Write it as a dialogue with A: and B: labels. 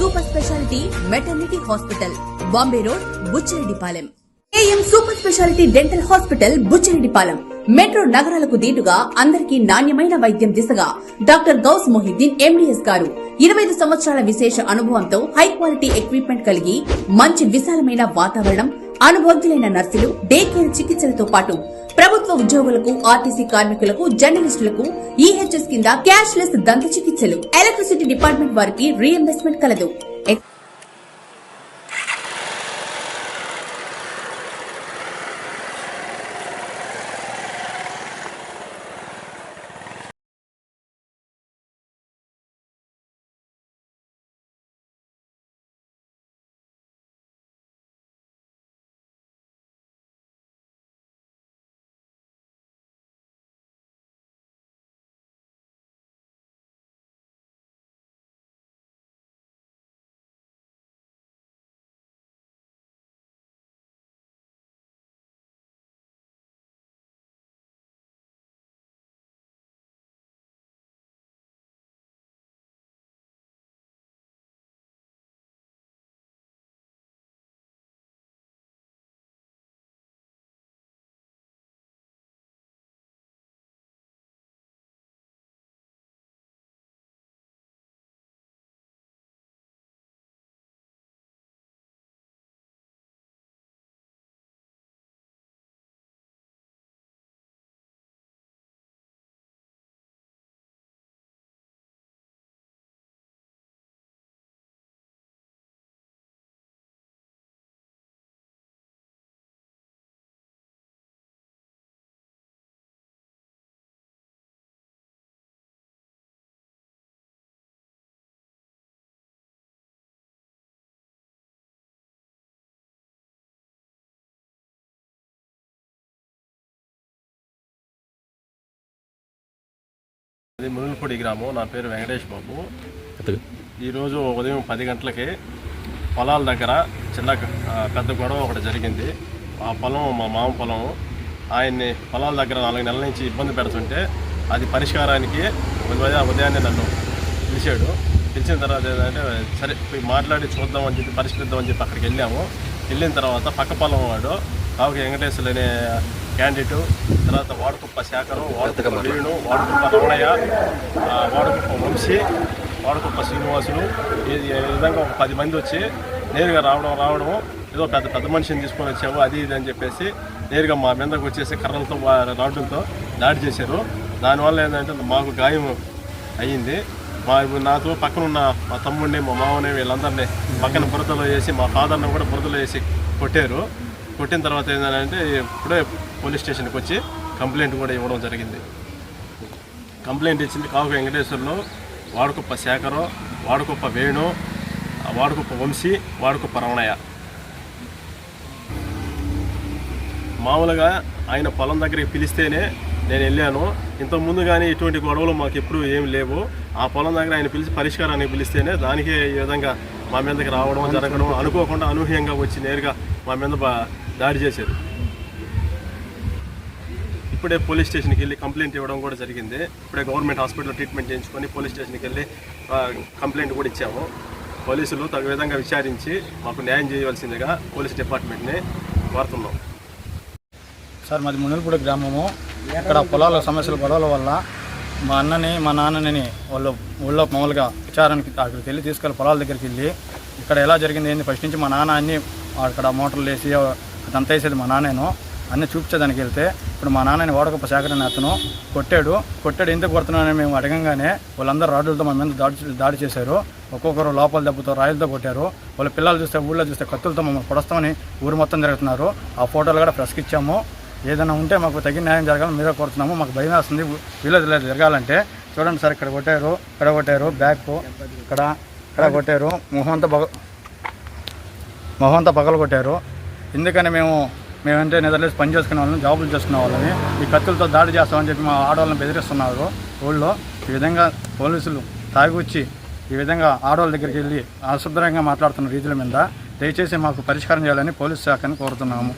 A: super speciality maternity hospital Bombay road Buchireddypalem. KM super speciality dental hospital Buchireddypalem. Metro నగరాలకు దీటుగా అందరికీ నాణ్యమైన వైద్యం దిశగా డాక్టర్ గౌస్ మొహిద్దీన్ ఎండిఎస్ గారు. ఇరవై ఐదు సంవత్సరాల విశేష అనుభవంతో హై క్వాలిటీ ఎక్విప్మెంట్ కలిగి మంచి విశాలమైన వాతావరణం అనుభవజ్ఞులైన నర్సులు డే కేర్ చికిత్సలతో పాటు ప్రభుత్వ ఉద్యోగులకు ఆర్టీసీ కార్మికులకు జర్నలిస్టులకు ఈహెచ్ఎస్ కింద క్యాష్ లెస్ దంత చికిత్సలు. ఎలక్ట్రిసిటీ డిపార్ట్మెంట్ వారికి రీఎంబర్స్మెంట్ కలదు.
B: ఇది మునులపూడి గ్రామం. నా పేరు వెంకటేష్ బాబు. ఈరోజు ఉదయం పది గంటలకి పొలాల దగ్గర చిన్న పెద్ద గొడవ ఒకటి జరిగింది. ఆ పొలం మా మామ పొలం ఆయన్ని పొలాల దగ్గర నాలుగు నెలల నుంచి ఇబ్బంది పెడుతుంటే అది పరిష్కారానికి ఉదయం ఉదయాన్నే నన్ను పిలిచాడు. పిలిచిన తర్వాత ఏంటంటే సరే మాట్లాడి చూద్దామని చెప్పి పరిష్కరిద్దామని చెప్పి అక్కడికి వెళ్ళాము. వెళ్ళిన తర్వాత పక్క పొలం వాడు కావుకి వెంకటేశ్వరులు అనే క్యాండిడేటు తర్వాత వాడకుప్ప శాఖరు వాడకుప్ప వీణు వాడకుప్ప రమణయ్య వాడకుప్ప వంశీ వాడకుప్ప శ్రీనివాసులు ఈ ఈ విధంగా ఒక పది మంది వచ్చి నేరుగా రావడం రావడము ఏదో పెద్ద పెద్ద మనిషిని తీసుకొని వచ్చాము అది ఇది అని చెప్పేసి నేరుగా మా మీదకి వచ్చేసి కర్రలతో రాడ్లతో దాడి చేశారు. దానివల్ల ఏంటంటే మాకు గాయం అయ్యింది. మా నాతో పక్కన ఉన్న మా తమ్ముడిని మా మామని వీళ్ళందరినీ పక్కన బురదలో వేసి మా ఫాదర్ని కూడా బురదలో వేసి కొట్టారు. కొట్టిన తర్వాత ఏంటంటే ఇప్పుడే పోలీస్ స్టేషన్కి వచ్చి కంప్లైంట్ కూడా ఇవ్వడం జరిగింది. కంప్లైంట్ ఇచ్చింది కావు వెంకటేశ్వర్లు వాడుకుప్ప శేఖరు వాడుకుప్ప వేణు వాడుకుప్ప వంశీ వాడుకుప్ప రమణయ్య. మామూలుగా ఆయన పొలం దగ్గరికి పిలిస్తేనే నేను వెళ్ళాను. ఇంతకుముందు కానీ ఇటువంటి గొడవలు మాకు ఎప్పుడూ ఏం లేవు. ఆ పొలం దగ్గర ఆయన పిలిచి పరిష్కారానికి పిలిస్తేనే దానికే ఈ విధంగా మా మీదకి రావడం జరగడం అనుకోకుండా అనూహ్యంగా వచ్చి నేరుగా మా మీద దాడి చేశారు. ఇప్పుడే పోలీస్ స్టేషన్కి వెళ్ళి కంప్లైంట్ ఇవ్వడం కూడా జరిగింది. ఇప్పుడే గవర్నమెంట్ హాస్పిటల్లో ట్రీట్మెంట్ చేయించుకొని పోలీస్ స్టేషన్కి వెళ్ళి కంప్లైంట్ కూడా ఇచ్చాము. పోలీసులు తగు విధంగా విచారించి మాకు న్యాయం చేయవలసిందిగా పోలీస్ డిపార్ట్మెంట్ని కోరుతున్నాం.
C: సార్ మాది మునులపూడి గ్రామము. ఇక్కడ పొలాల సమస్యల గొడవల వల్ల మా అన్నని మా నాన్నని వాళ్ళు ఊళ్ళో మామూలుగా విచారానికి అక్కడికి వెళ్ళి తీసుకెళ్ళి పొలాల దగ్గరికి వెళ్ళి ఇక్కడ ఎలా జరిగింది ఏంది ఫస్ట్ నుంచి మా నాన్న అన్ని అక్కడ మోటార్లు వేసి అదంతా వేసేది మా నాన్నేను. అన్ని చూపించేదానికి వెళ్తే ఇప్పుడు మా నాన్నని వాడకప్ప సేకరణ అతను కొట్టాడు. కొట్టాడు ఎందుకు కొడుతున్నానని మేము అడగంగానే వాళ్ళందరూ రాడ్లతో మా మీద దాడి దాడి చేశారు. ఒక్కొక్కరు లోపల దెబ్బతో రాయలతో కొట్టారు. వాళ్ళ పిల్లలు చూస్తే ఊళ్ళో చూస్తే కత్తులతో మమ్మల్ని పొడస్తామని ఊరు మొత్తం తిరుగుతున్నారు. ఆ ఫోటోలు కూడా ప్రెస్కి ఇచ్చాము. ఏదైనా ఉంటే మాకు తగిన న్యాయం జరగాలని మీరే కోరుతున్నాము. మాకు భయం వేస్తుంది. వీళ్ళది లేదు జరగాలంటే. చూడండి సార్ ఇక్కడ కొట్టారు ఇక్కడ కొట్టారు బ్యాక్ ఇక్కడ ఇక్కడ కొట్టారు. మొహం అంతా పగ మొహం అంతా కొట్టారు ఎందుకని మేము మేమంటే నిద్రలేసి పని చేసుకునే వాళ్ళని జాబులు చేసుకునే వాళ్ళని ఈ కత్తులతో దాడి చేస్తామని చెప్పి మా ఆడవాళ్ళని బెదిరిస్తున్నారు ఊళ్ళో. ఈ విధంగా పోలీసులు తాగుచ్చి ఈ విధంగా ఆడవాళ్ళ దగ్గరికి వెళ్ళి అశుభ్రంగా మాట్లాడుతున్న రీతుల మీద దయచేసి మాకు పరిష్కారం చేయాలని పోలీస్ శాఖని కోరుతున్నాము.